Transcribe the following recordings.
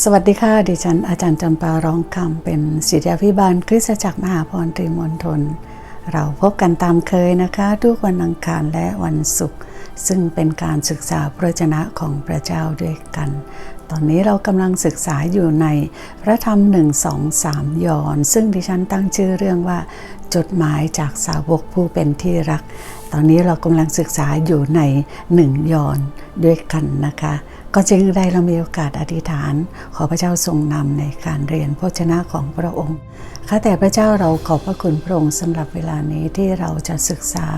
สวัสดีค่ะดิฉันอาจารย์จำปาร้องคำเป็นศิษยาพิบาลคริสตจักรมหาพรตรีมณฑลเราพบกันตามเคยนะคะ ทุกวันอังคารและวันศุกร์ซึ่งเป็นการศึกษาพระวจนะของพระเจ้าด้วยกัน ตอนนี้เรากำลังศึกษาอยู่ในพระธรรม1 2 3ยอน ซึ่งดิฉันตั้งชื่อเรื่องว่า จดหมายจากสาวกผู้เป็นที่รัก ตอนนี้เรากำลังศึกษาอยู่ในหนึ่งยอนด้วยกันนะคะ ก็จึงได้เรามีโอกาสอธิษฐาน ขอพระเจ้าทรงนำในการเรียนพระชนะของพระองค์ ข้าแต่พระเจ้าเราขอบพระคุณพระองค์สำหรับเวลานี้ที่เราจะศึกษา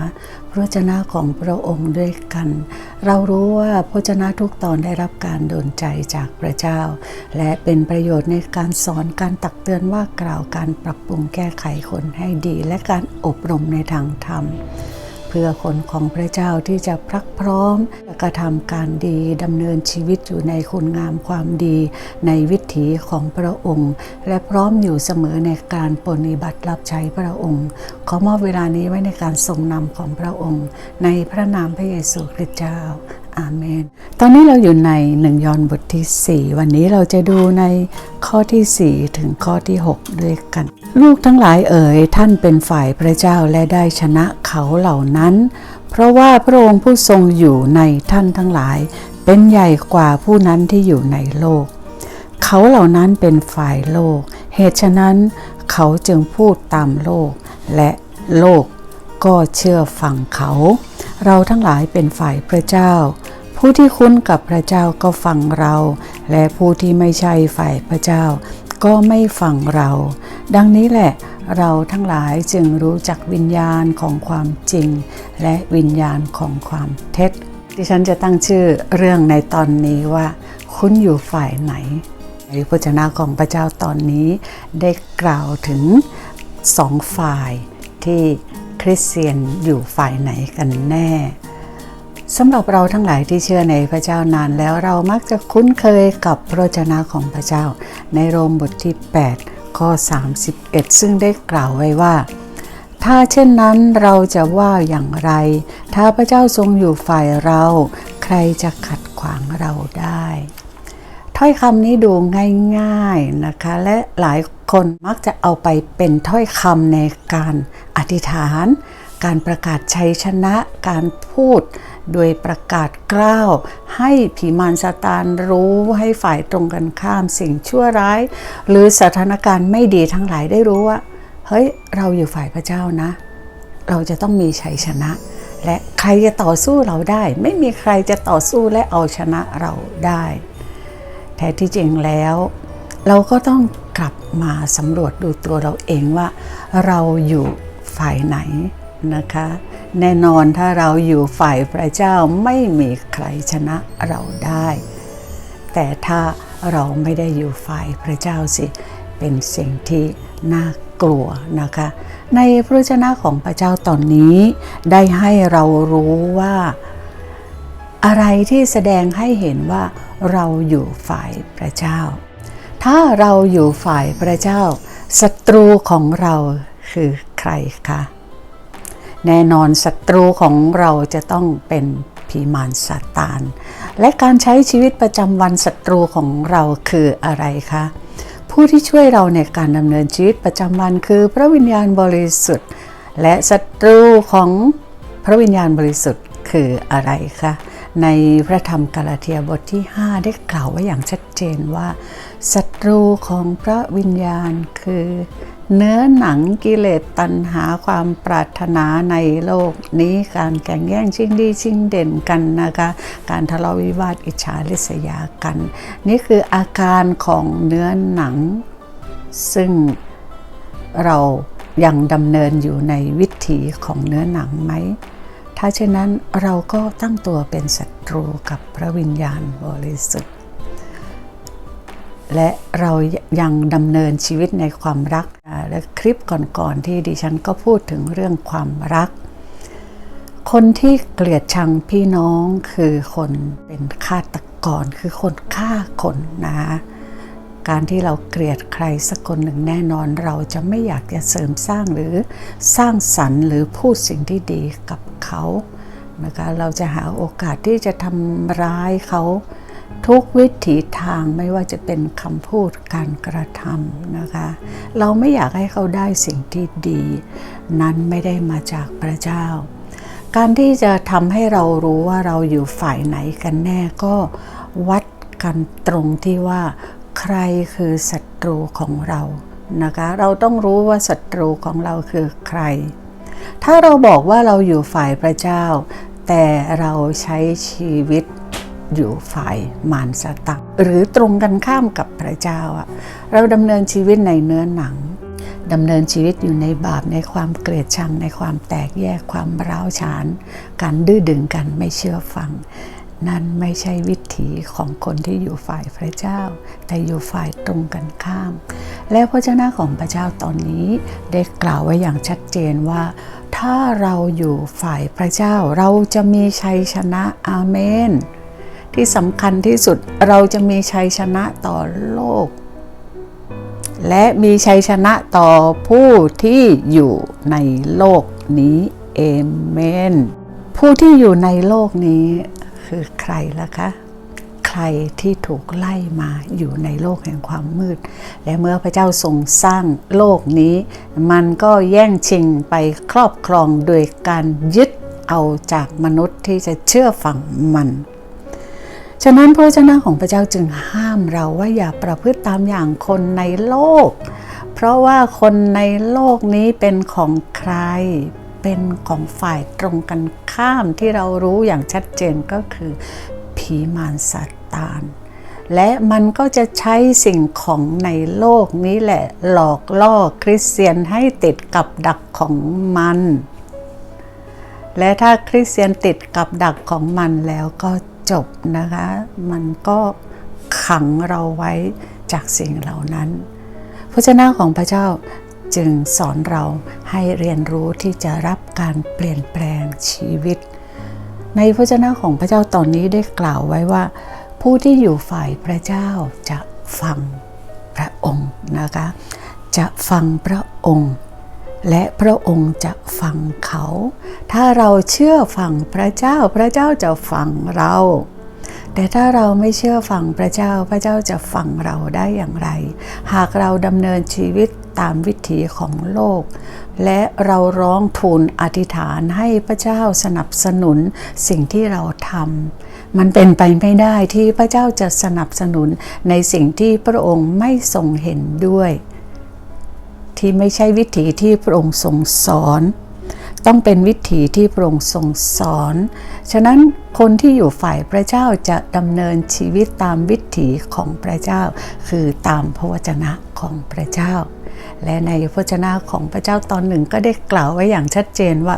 พระชนะของพระองค์ด้วยกัน เรารู้ว่าพระชนะทุกตอนได้รับการโดนใจจากพระเจ้า และเป็นประโยชน์ในการสอนการตักเตือนว่ากล่าวการปรับปรุงแก้ไขคนให้ดี และการอบรมในทางธรรม พื่อคนของพระเจ้าที่จะพรักพร้อมกระทำการดีดำเนินชีวิตอยู่ในคุณงามความดีในวิถีของพระองค์ และพร้อมอยู่เสมอในการปฏิบัติรับใช้พระองค์ ขอมอบเวลานี้ไว้ในการทรงนำของพระองค์ ในพระนามพระเยซูคริสต์เจ้า อาเมน ตอนนี้เราอยู่ในหนึ่งยอห์นบทที่ 4 วันนี้เราจะดูในข้อที่ 4 ถึงข้อที่ 6 ด้วยกัน ลูกทั้งหลายเอ๋ยท่านเป็นฝ่ายพระเจ้าและได้ชนะเขาเหล่านั้น เพราะว่าพระองค์ผู้ทรงอยู่ในท่านทั้งหลาย เป็นใหญ่กว่าผู้นั้นที่อยู่ในโลก เขาเหล่านั้นเป็นฝ่ายโลก เหตุฉะนั้นเขาจึงพูดตามโลก และโลกก็เชื่อฟังเขา เราทั้งหลายเป็นฝ่ายพระเจ้า ผู้ที่คุ้นกับพระเจ้าก็ฟังเรา และผู้ที่ไม่ใช่ฝ่ายพระเจ้า ก็ไม่ฟังเรา ดังนี้แหละเราทั้งหลายจึงรู้จักวิญญาณของความจริง และวิญญาณของความเท็จ ดิฉันจะตั้งชื่อเรื่องในตอนนี้ว่าคุณอยู่ฝ่ายไหนในพระเจนะของพระเจ้าตอนนี้ได้กล่าวถึงสองฝ่ายที่คริสเตียนอยู่ฝ่ายไหนกันแน่ สำหรับเราทั้งหลายที่เชื่อในพระเจ้านานแล้วเรามักจะคุ้นเคยกับพระวจนะของพระเจ้า ในโรมบทที่ 8 ข้อ 31 ซึ่งได้กล่าวไว้ว่า ถ้าเช่นนั้นเราจะว่าอย่างไร ถ้าพระเจ้าทรงอยู่ฝ่ายเรา ใครจะขัดขวางเราได้ ถ้อยคำนี้ดูง่ายๆนะคะ และหลายคนมักจะเอาไปเป็นถ้อยคำในการอธิษฐาน การประกาศชัยชนะ การพูด โดยประกาศกล้าว ให้ผีมารซาตานรู้ให้ฝ่ายตรงกันข้ามสิ่งชั่วร้าย หรือสถานการณ์ไม่ดีทั้งหลายได้รู้ว่า เฮ้ย เราอยู่ฝ่ายพระเจ้านะ เราจะต้องมีชัยชนะ และใครจะต่อสู้เราได้ ไม่มีใครจะต่อสู้และเอาชนะเราได้ แท้ที่จริงแล้ว เราก็ต้องกลับมาสำรวจดูตัวเราเองว่า เราอยู่ฝ่ายไหนนะคะ แน่นอนถ้าเราอยู่ฝ่ายพระเจ้าไม่มีใครชนะเราได้ แต่ถ้าเราไม่ได้อยู่ฝ่ายพระเจ้าสิ เป็นสิ่งที่น่ากลัวนะคะ ในพระวจนะของพระเจ้าตอนนี้ได้ให้เรารู้ว่า อะไรที่แสดงให้เห็นว่าเราอยู่ฝ่ายพระเจ้า ถ้าเราอยู่ฝ่ายพระเจ้าศัตรูของเราคือใครคะ แน่นอนศัตรูของเราจะต้องเป็นผีมารซาตาน และการใช้ชีวิตประจำวันศัตรูของเราคืออะไรคะ ผู้ที่ช่วยเราในการดำเนินชีวิตประจำวันคือพระวิญญาณบริสุทธิ์ และศัตรูของพระวิญญาณบริสุทธิ์คืออะไรคะในพระธรรมกาลาเทียบทที่ 5 ได้กล่าวไว้อย่างชัดเจนว่าศัตรูของพระวิญญาณคือ เนื้อหนังกิเลสตัณหาความปรารถนาในโลกนี้การแข่งแย่งชิงดีชิงเด่นกันนะคะ การทะเลาะวิวาทอิจฉาริษยากัน นี่คืออาการของเนื้อหนัง ซึ่งเรายังดำเนินอยู่ในวิถีของเนื้อหนังไหม ถ้าเช่นนั้นเราก็ตั้งตัวเป็นศัตรูกับพระวิญญาณบริสุทธิ์ และเรายังดำเนินชีวิตในความรัก และคลิปก่อนๆที่ดิฉันก็พูดถึงเรื่องความรัก คนที่เกลียดชังพี่น้องคือคนเป็นฆาตกรคือคนฆ่าคนนะการที่เราเกลียดใครสักคนหนึ่งแน่นอนเราจะไม่อยากจะเสริมสร้างหรือสร้างสรรค์หรือพูดสิ่งที่ดีกับเขานะคะเราจะหาโอกาสที่จะทำร้ายเขา ทุกวิถีทางไม่ว่าจะเป็นคำพูดการกระทำนะคะ เราไม่อยากให้เขาได้สิ่งที่ดี นั้นไม่ได้มาจากพระเจ้า การที่จะทำให้เรารู้ว่าเราอยู่ฝ่ายไหนกันแน่ก็วัดกันตรงที่ว่า ใครคือศัตรูของเรานะคะ เราต้องรู้ว่าศัตรูของเราคือใคร ถ้าเราบอกว่าเราอยู่ฝ่ายพระเจ้า แต่เราใช้ชีวิต อยู่ฝ่ายมารสตักหรือตรงกันข้ามกับพระเจ้าอะเราดำเนินชีวิตในเนื้อหนังดำเนินชีวิตอยู่ในบาปในความเกลียดชัง ในความแตกแยกความร้าวฉาน การดื้อดึงกันไม่เชื่อฟัง นั่นไม่ใช่วิถีของคนที่อยู่ฝ่ายพระเจ้า แต่อยู่ฝ่ายตรงกันข้าม และพระเจ้าของพระเจ้าตอนนี้ได้กล่าวไว้อย่างชัดเจนว่า ถ้าเราอยู่ฝ่ายพระเจ้าเราจะมีชัยชนะอาเมน ที่สำคัญที่สุดเราจะมีชัยชนะต่อโลก และมีชัยชนะต่อผู้ที่อยู่ในโลกนี้เอเมนผู้ที่อยู่ในโลกนี้คือใครล่ะคะ ใครที่ถูกไล่มาอยู่ในโลกแห่งความมืด และเมื่อพระเจ้าทรงสร้างโลกนี้ มันก็แย่งชิงไปครอบครองโดยการยึดเอาจากมนุษย์ที่จะเชื่อฟังมัน ฉะนั้นพระเจ้าของพระเจ้าจึงห้ามเราว่าอย่าประพฤติตามอย่างคนในโลก เพราะว่าคนในโลกนี้เป็นของใคร เป็นของฝ่ายตรงกันข้ามที่เรารู้อย่างชัดเจนก็คือ ผีมารซาตานและมันก็จะใช้สิ่งของในโลกนี้แหละหลอกล่อคริสเตียนให้ติดกับดักของมัน และถ้าคริสเตียนติดกับดักของมันแล้วก็ จบนะคะ มันก็ขังเราไว้จากสิ่งเหล่านั้นพระเจ้าของพระเจ้าจึงสอนเราให้เรียนรู้ที่จะรับการเปลี่ยนแปลงชีวิต ในพระเจ้าของพระเจ้าตอนนี้ได้กล่าวไว้ว่า ผู้ที่อยู่ฝ่ายพระเจ้าจะฟังพระองค์นะคะ จะฟังพระองค์ และพระองค์จะฟังเขา ถ้าเราเชื่อฟังพระเจ้าพระเจ้าจะฟังเรา แต่ถ้าเราไม่เชื่อฟังพระเจ้าพระเจ้าจะฟังเราได้อย่างไร หากเราดำเนินชีวิตตามวิถีของโลก และเราร้องทูลอธิษฐานให้พระเจ้าสนับสนุนสิ่งที่เราทำมันเป็นไปไม่ได้ที่พระเจ้าจะสนับสนุนในสิ่งที่พระองค์ไม่ทรงเห็นด้วย ที่ไม่ใช่วิถีที่พระองค์ทรงสอน ต้องเป็นวิถีที่พระองค์ทรงสอน ฉะนั้นคนที่อยู่ฝ่ายพระเจ้าจะดำเนินชีวิตตามวิถีของพระเจ้า คือตามพระวจนะของพระเจ้า และในพระวจนะของพระเจ้าตอนหนึ่งก็ได้กล่าวไว้อย่างชัดเจนว่า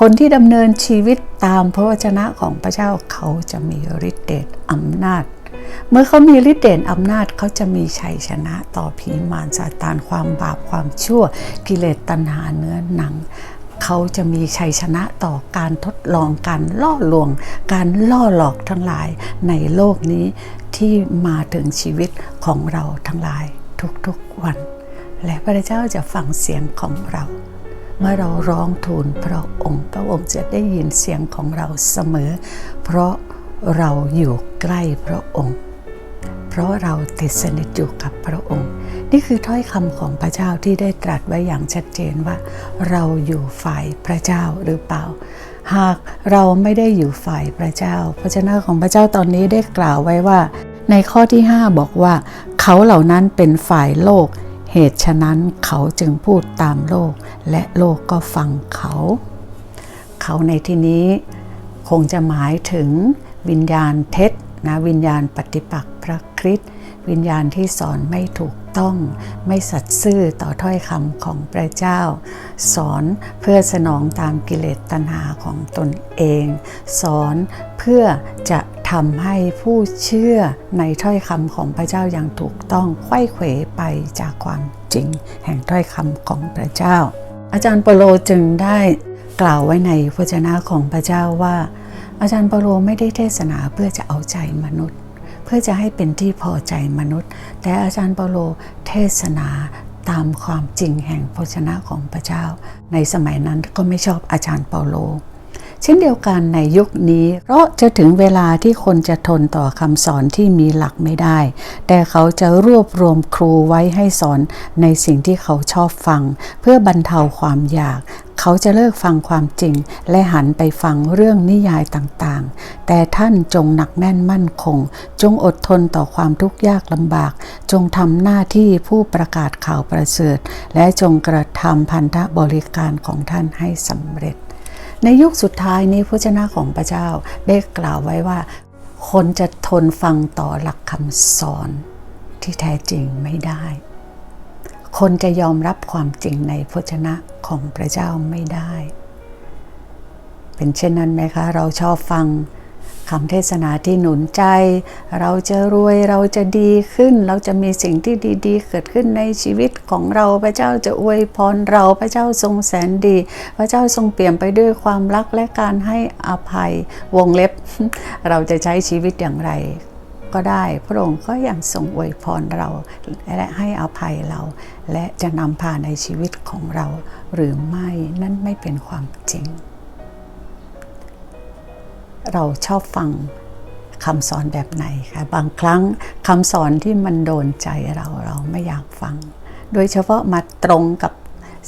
คนที่ดำเนินชีวิตตามพระวจนะของพระเจ้าเขาจะมีฤทธิ์เดชอำนาจ เมื่อเขามีฤทธิ์เดชอำนาจเขาจะมีชัยชนะต่อผีมารซาตานความบาปความชั่ว กิเลสตัณหาเนื้อหนังเขาจะมีชัยชนะต่อการทดลองการล่อลวง การล่อหลอกทั้งหลายในโลกนี้ที่มาถึงชีวิตของเราทั้งหลายทุกๆวัน และพระเจ้าจะฟังเสียงของเรา เมื่อเราร้องทูลพระองค์พระองค์จะได้ยินเสียงของเราเสมอ เพราะ เราอยู่ใกล้พระองค์ เพราะเราติดสนิทอยู่กับพระองค์ นี่คือถ้อยคำของพระเจ้าที่ได้ตรัสไว้อย่างชัดเจนว่า เราอยู่ฝ่ายพระเจ้าหรือเปล่า หากเราไม่ได้อยู่ฝ่ายพระเจ้า พระเจ้าของพระเจ้าตอนนี้ได้กล่าวไว้ว่า ในข้อที่ 5 บอกว่า เขาเหล่านั้นเป็นฝ่ายโลก เหตุฉะนั้นเขาจึงพูดตามโลก และโลกก็ฟังเขา เขาในที่นี้คงจะหมายถึง วิญญาณเท็จนะวิญญาณปฏิปักษ์พระคริสต์วิญญาณที่สอนไม่ถูกต้อง ไม่สัตย์ซื่อต่อถ้อยคำของพระเจ้า สอนเพื่อสนองตามกิเลสตัณหาของตนเอง สอนเพื่อจะทำให้ผู้เชื่อในถ้อยคำของพระเจ้าอย่างถูกต้องไข้เขวไปจากความจริง แห่งถ้อยคำของพระเจ้า อาจารย์เปโลจึงได้กล่าวไว้ในพระเจ้าของพระเจ้าว่า อาจารย์เปโลไม่ได้เทศนาเพื่อจะเอาใจมนุษย์ เพื่อจะให้เป็นที่พอใจมนุษย์ แต่อาจารย์เปโลเทศนาตามความจริงแห่งพระชนะของพระเจ้า ในสมัยนั้นก็ไม่ชอบอาจารย์เปาโล เช่นเดียวกันในยุคนี้ เพราะจะถึงเวลาที่คนจะทนต่อคำสอนที่มีหลักไม่ได้ แต่เขาจะรวบรวมครูไว้ให้สอนในสิ่งที่เขาชอบฟัง เพื่อบรรเทาความอยากเขาจะเลิกฟังความจริง และหันไปฟังเรื่องนิยายต่างๆ แต่ท่านจงหนักแน่นมั่นคง จงอดทนต่อความทุกข์ยากลำบาก จงทำหน้าที่ผู้ประกาศข่าวประเสริฐ และจงกระทำพันธบริการของท่านให้สำเร็จ ในยุคสุดท้ายนี้พระเจ้าของพระเจ้าได้กล่าวไว้ว่า คนจะทนฟังต่อหลักคำสอนที่แท้จริงไม่ได้ คนจะยอมรับความจริงในพระชนะของพระเจ้าไม่ได้ เป็นเช่นนั้นไหมคะ เราชอบฟัง คำเทศนาที่หนุนใจ เราจะรวยเราจะดีขึ้น เราจะมีสิ่งที่ดีๆ เกิดขึ้นในชีวิตของเราพระเจ้าจะอวยพรเราพระเจ้าทรงแสนดี พระเจ้าทรงเปลี่ยนไปด้วยความรักและการให้อภัยวงเล็บ เราจะใช้ชีวิตอย่างไรก็ได้พระองค์ก็ยังทรงอวยพรเรา และให้อภัยเรา และจะนำพาในชีวิตของเราหรือไม่นั่นไม่เป็นความจริง เราชอบฟังคำสอนแบบไหนคะบางครั้งคำสอนที่มันโดนใจเราเราไม่อยากฟัง โดยเฉพาะมาตรงกับ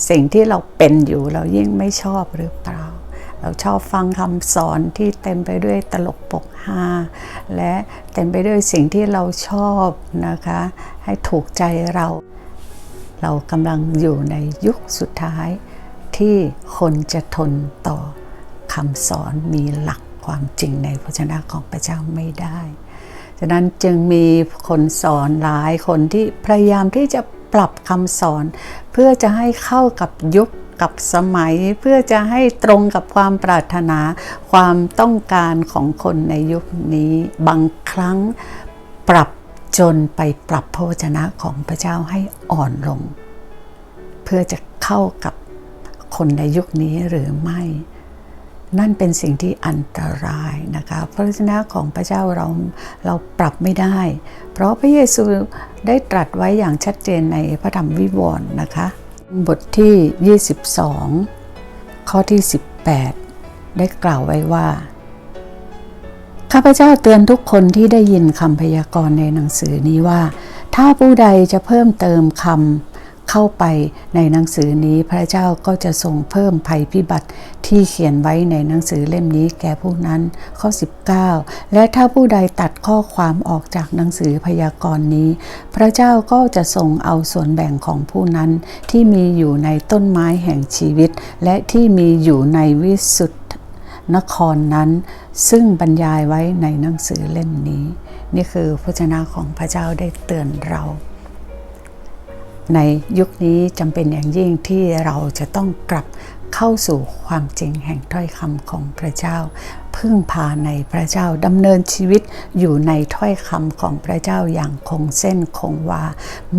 สิ่งที่เราเป็นอยู่เรายิ่งไม่ชอบหรือเปล่า เราชอบฟังคำสอนที่เต็มไปด้วยตลกปกฮาและเต็มไปด้วยสิ่งที่เราชอบนะคะ ให้ถูกใจเรา เรากำลังอยู่ในยุคสุดท้ายที่คนจะทนต่อคำสอนมีหลัก ความจริงในพระชนะของพระเจ้าไม่ได้ ฉะนั้นจึงมีคนสอนหลายคนที่พยายามที่จะปรับคำสอน เพื่อจะให้เข้ากับยุคกับสมัยเพื่อจะให้ตรงกับความปรารถนาความต้องการของคนในยุคนี้ บางครั้งปรับจนไปปรับพระวจนะของพระเจ้าให้อ่อนลง เพื่อจะเข้ากับคนในยุคนี้หรือไม่ นั่นเป็นสิ่งที่อันตรายนะคะพระวจนะของพระเจ้าเราเราปรับไม่ได้ เพราะพระเยซูได้ตรัสไว้อย่างชัดเจนในพระธรรมวิวรณ์นะคะ บทที่ 22 ข้อที่ 18 ได้กล่าวไว้ว่าข้าพเจ้าเตือนทุกคนที่ได้ยินคำพยากรณ์ในหนังสือนี้ว่า ถ้าผู้ใดจะเพิ่มเติมคำ เข้าไปในหนังสือนี้พระเจ้าก็จะทรงเพิ่มภัยพิบัติที่เขียนไว้ในหนังสือเล่มนี้แก่ผู้นั้นข้อ 19 และถ้าผู้ใดตัดข้อความออกจากหนังสือพยากรณ์นี้ พระเจ้าก็จะทรงเอาส่วนแบ่งของผู้นั้นที่มีอยู่ในต้นไม้แห่งชีวิต และที่มีอยู่ในวิสุทธินครนั้น ซึ่งบรรยายไว้ในหนังสือเล่มนี้ นี่คือพระเจ้าของพระเจ้าได้เตือนเรา ในยุคนี้จำเป็นอย่างยิ่งที่เราจะต้องกลับเข้าสู่ความจริงแห่งถ้อยคำของพระเจ้า พึ่งพาในพระเจ้าดำเนินชีวิตอยู่ในถ้อยคำของพระเจ้าอย่างคงเส้นคงวา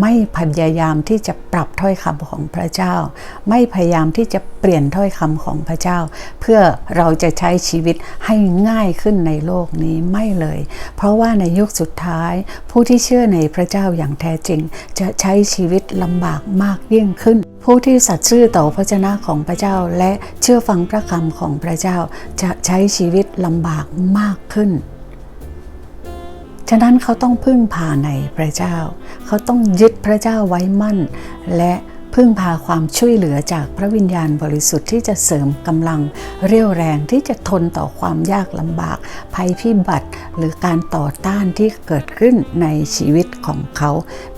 ไม่พยายามที่จะปรับถ้อยคำของพระเจ้า ไม่พยายามที่จะเปลี่ยนถ้อยคำของพระเจ้า เพื่อเราจะใช้ชีวิตให้ง่ายขึ้นในโลกนี้ไม่เลย เพราะว่าในยุคสุดท้าย ผู้ที่เชื่อในพระเจ้าอย่างแท้จริง จะใช้ชีวิตลำบากมากยิ่งขึ้นผู้ที่สัตย์ซื่อต่อพระเจ้าของพระเจ้าและเชื่อฟังพระคำของพระเจ้าจะใช้ชีวิตลำบากมากขึ้น ฉะนั้นเขาต้องพึ่งพาในพระเจ้า เขาต้องยึดพระเจ้าไว้มั่น และ พึ่งพาความช่วยเหลือจากพระวิญญาณบริสุทธิ์ที่จะเสริมกำลังเรี่ยวแรงที่จะทนต่อความยากลำบาก ภัยพิบัติ หรือการต่อต้านที่เกิดขึ้นในชีวิตของเขา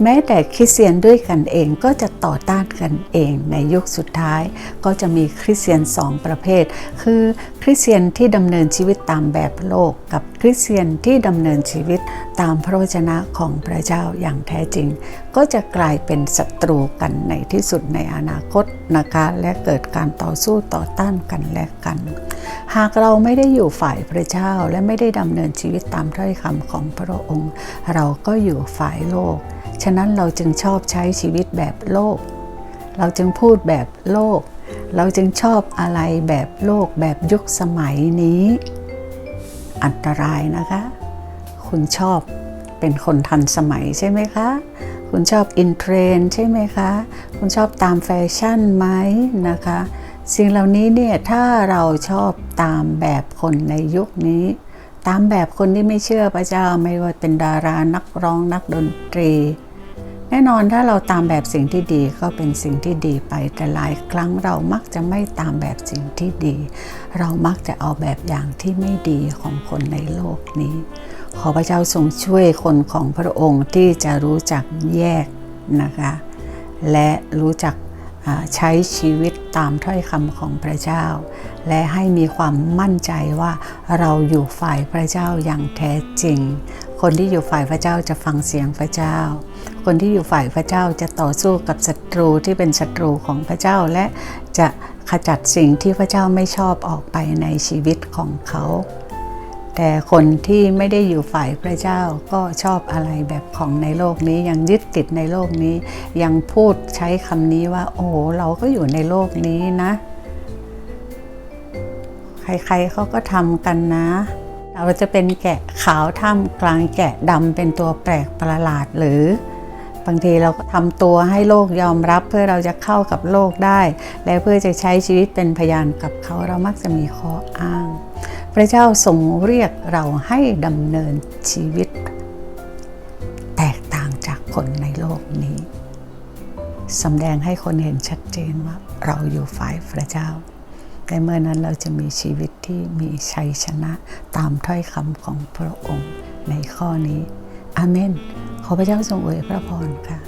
แม้แต่คริสเตียนด้วยกันเองก็จะต่อต้านกันเองในยุคสุดท้าย ก็จะมีคริสเตียนสองประเภท คือคริสเตียนที่ดำเนินชีวิตตามแบบโลกกับคริสเตียนที่ดำเนินชีวิตตามพระวจนะของพระเจ้าอย่างแท้จริงก็จะกลายเป็นศัตรูกันในที่สุดในอนาคตนะคะ และเกิดการต่อสู้ต่อต้านกันและกัน หากเราไม่ได้อยู่ฝ่ายพระเจ้าและไม่ได้ดำเนินชีวิตตามถ้อยคำของพระองค์ เราก็อยู่ฝ่ายโลก ฉะนั้นเราจึงชอบใช้ชีวิตแบบโลก เราจึงพูดแบบโลก เราจึงชอบอะไรแบบโลกแบบยุคสมัยนี้ อันตรายนะคะ คุณชอบเป็นคนทันสมัยใช่ไหมคะ คุณชอบอินเทรนใช่ไหมคะ คุณชอบตามแฟชั่นไหมนะคะ สิ่งเหล่านี้เนี่ยถ้าเราชอบตามแบบคนในยุคนี้ ตามแบบคนที่ไม่เชื่อพระเจ้าไม่ว่าเป็นดารานักร้องนักดนตรี แน่นอนถ้าเราตามแบบสิ่งที่ดีก็เป็นสิ่งที่ดีไปแต่หลายครั้งเรามักจะไม่ตามแบบสิ่งที่ดี เรามักจะเอาแบบอย่างที่ไม่ดีของคนในโลกนี้ ขอพระเจ้าทรงช่วยคนของพระองค์ที่จะรู้จักแยกนะคะและรู้จักใช้ชีวิตตามถ้อยคำของพระเจ้า และให้มีความมั่นใจว่าเราอยู่ฝ่ายพระเจ้าอย่างแท้จริง คนที่อยู่ฝ่ายพระเจ้าจะฟังเสียงพระเจ้า คนที่อยู่ฝ่ายพระเจ้าจะต่อสู้กับศัตรูที่เป็นศัตรูของพระเจ้าและจะขจัดสิ่งที่พระเจ้าไม่ชอบออกไปในชีวิตของเขา แต่คนที่ไม่ได้อยู่ฝ่ายพระเจ้าก็ชอบอะไรแบบของในโลกนี้ยังยึดติดในโลกนี้ ยังพูดใช้คำนี้ว่า โอ้โหเราก็อยู่ในโลกนี้นะ ใครๆเขาก็ทำกันนะ เราจะเป็นแกะขาวท่ามกลางแกะดำเป็นตัวแปลกประหลาดหรือบางทีเราก็ทำตัวให้โลกยอมรับเพื่อเราจะเข้ากับโลกได้ และเพื่อจะใช้ชีวิตเป็นพยานกับเขาเรามักจะมีข้ออ้าง ระเจ้าทรงเรียกเราให้ดำเนินชีวิต แตกต่างจากคนในโลกนี้สำแดงให้คนเห็นชัดเจนว่าเราอยู่ฝ่ายพระเจ้าและเมื่อนั้นเราจะมีชีวิตที่มีชัยชนะตามถ้อยคำของพระองค์ในข้อนี้ อาเมน ขอพระเจ้าทรงอวยพระพรค่ะ